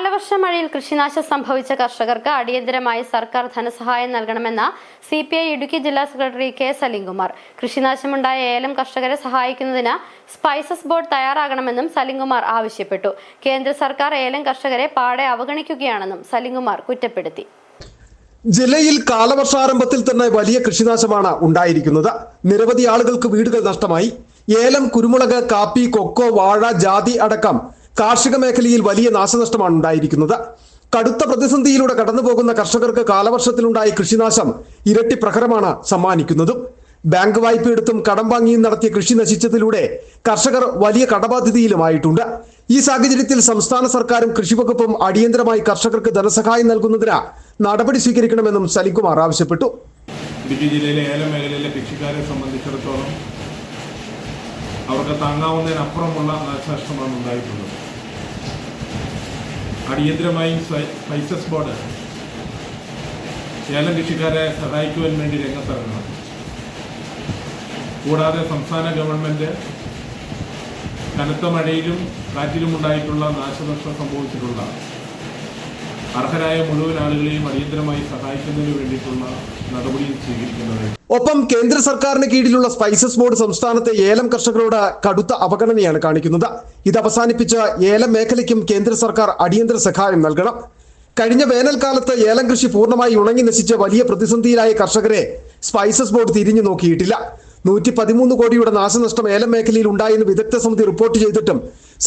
കാലവർഷ മഴയിൽ കൃഷിനാശം സംഭവിച്ച കർഷകർക്ക് അടിയന്തരമായി സർക്കാർ ധനസഹായം നൽകണമെന്ന സി പി ഐ ഇടുക്കി ജില്ലാ സെക്രട്ടറി കെ സലിംകുമാർ. കൃഷിനാശമുണ്ടായ ഏലം കർഷകരെ സഹായിക്കുന്നതിന് സ്പൈസസ് ബോർഡ് തയ്യാറാകണമെന്നും സലിംകുമാർ ആവശ്യപ്പെട്ടു. കേന്ദ്ര സർക്കാർ ഏലം കർഷകരെ പാടെ അവഗണിക്കുകയാണെന്നും സലിംകുമാർ കുറ്റപ്പെടുത്തി. ജില്ലയിൽ കാലവർഷാരംഭത്തിൽ തന്നെ വലിയ കൃഷിനാശമാണ് ഉണ്ടായിരിക്കുന്നത്. നിരവധി ആളുകൾക്ക് വീടുകൾ നഷ്ടമായി. ഏലം കുരുമുളക് കാപ്പി കൊക്കോ വാഴ ജാതി അടക്കം കാർഷിക മേഖലയിൽ വലിയ നാശനഷ്ടമാണ് ഉണ്ടായിരിക്കുന്നത്. കടുത്ത പ്രതിസന്ധിയിലൂടെ കടന്നുപോകുന്ന കർഷകർക്ക് കാലവർഷത്തിലുണ്ടായ കൃഷിനാശം ഇരട്ടി പ്രഹരമാണ് സമ്മാനിക്കുന്നതും. ബാങ്ക് വായ്പ എടുത്തും കടം വാങ്ങിയും നടത്തിയ കൃഷി നശിച്ചതിലൂടെ കർഷകർ വലിയ കടബാധ്യതയിലുമായിട്ടുണ്ട്. ഈ സാഹചര്യത്തിൽ സംസ്ഥാന സർക്കാരും കൃഷിവകുപ്പും അടിയന്തരമായി കർഷകർക്ക് ധനസഹായം നൽകുന്നതിന് നടപടി സ്വീകരിക്കണമെന്നും സലിംകുമാർ ആവശ്യപ്പെട്ടു. ഇടുക്കി ജില്ലയിലെ ഏല മേഖലയിലെ കൃഷിക്കാരെ സംബന്ധിച്ചിടത്തോളം അവർക്ക് താങ്ങാവുന്നതിനപ്പുറമുള്ള നാശനഷ്ടമാണ് ഉണ്ടായിട്ടുള്ളത്. അടിയന്തരമായി സ്പൈസസ് ബോർഡ് ഏലം കൃഷിക്കാരെ സഹായിക്കുവാൻ വേണ്ടി രംഗത്തിറങ്ങണം. കൂടാതെ സംസ്ഥാന ഗവൺമെന്റ് കനത്ത മഴയിലും കാറ്റിലുമുണ്ടായിട്ടുള്ള നാശനഷ്ടം സംഭവിച്ചിട്ടുള്ള അർഹരായ മുഴുവൻ ആളുകളെയും അടിയന്തരമായി സഹായിക്കുന്നതിന് വേണ്ടിയിട്ടുള്ള നടപടി സ്വീകരിക്കുന്നത് ഒപ്പം കേന്ദ്ര സർക്കാരിന് കീഴിലുള്ള സ്പൈസസ് ബോർഡ് സംസ്ഥാനത്തെ ഏലം കർഷകരോട് കടുത്ത അവഗണനയാണ് കാണിക്കുന്നത്. ഇത് അവസാനിപ്പിച്ച് ഏലം മേഖലയ്ക്കും കേന്ദ്ര സർക്കാർ അടിയന്തര സഹായം നൽകണം. കഴിഞ്ഞ വേനൽക്കാലത്ത് ഏലം കൃഷി പൂർണമായി ഉണങ്ങി നശിച്ച വലിയ പ്രതിസന്ധിയിലായ കർഷകരെ സ്പൈസസ് ബോർഡ് തിരിഞ്ഞു നോക്കിയിട്ടില്ല. നൂറ്റി പതിമൂന്ന് കോടിയുടെ നാശനഷ്ടം ഏലം മേഖലയിൽ ഉണ്ടായെന്ന് വിദഗ്ധ സമിതി റിപ്പോർട്ട് ചെയ്തിട്ടും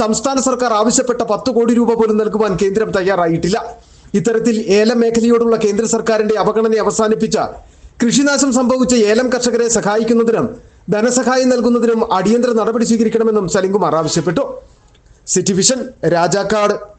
സംസ്ഥാന സർക്കാർ ആവശ്യപ്പെട്ട പത്ത് കോടി രൂപ പോലും നൽകുവാൻ കേന്ദ്രം തയ്യാറായിട്ടില്ല. ഇത്തരത്തിൽ ഏലം മേഖലയോടുള്ള കേന്ദ്ര സർക്കാരിന്റെ അവഗണന അവസാനിപ്പിച്ച കൃഷിനാശം സംഭവിച്ച ഏലം കർഷകരെ സഹായിക്കുന്നതിനും ധനസഹായം നൽകുന്നതിനും അടിയന്തര നടപടി സ്വീകരിക്കണമെന്നും സലിംകുമാർ ആവശ്യപ്പെട്ടു. City vision Rajakkad.